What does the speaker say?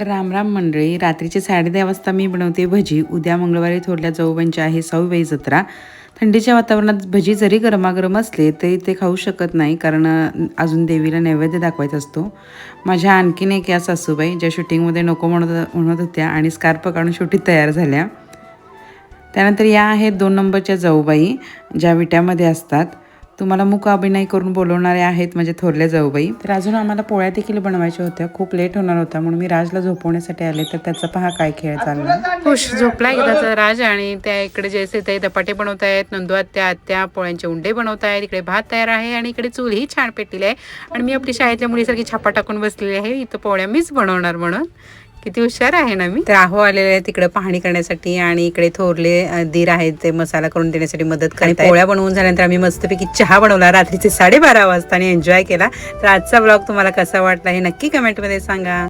राम राम मंडळी रात्रीचे साडेदहा वाजता मी बनवते भजी. उद्या मंगळवारी थोडल्या जाऊबांची आहे सहावीबाई जत्रा. थंडीच्या वातावरणात भजी जरी गरमागरम असले तरी ते खाऊ शकत नाही कारण अजून देवीला नैवेद्य दाखवायचा असतो. माझ्या आणखीन एक या सासूबाई ज्या शूटिंगमध्ये नको म्हणत म्हणत होत्या आणि स्कार्प काढून शेवटी तयार झाल्या. त्यानंतर या आहेत दोन नंबरच्या जाऊबाई ज्या विट्यामध्ये असतात. तुम्हाला मुक अभिनय करून बोलवणारे आहेत म्हणजे थोरल्या जाऊबाई. तर अजून आम्हाला पोळ्या देखील बनवायच्या होत्या. खूप लेट होणार होता म्हणून मी राजला झोपवण्यासाठी आले. तर त्याचा पहा काय खेळ चालला खुश झोपला एकदाचा राज आणि त्या इकडे जैसे ते धपाटे बनवत आहेत नंदू आत्या आत्या पोळ्यांचे उंडे बनवत आहेत. इकडे भात तयार आहे आणि इकडे चूल ही छान पेटलेली आहे. आणि मी आपली शाळेतल्या मुलीसारखी छापा टाकून बसलेली आहे. इथं पोळ्या मीच बनवणार म्हणून. किती हुशार आहे ना मी. तर आहो आलेले आहेत तिकडे पाहणी करण्यासाठी आणि इकडे थोरले दीर आहेत ते मसाला करून देण्यासाठी मदत करतात पोळ्या बनवून झाल्यानंतर आम्ही मस्तपैकी चहा बनवला. रात्रीचे साडेबारा वाजता आणि एन्जॉय केला. तर आजचा ब्लॉग तुम्हाला कसा वाटला हे नक्की कमेंटमध्ये सांगा.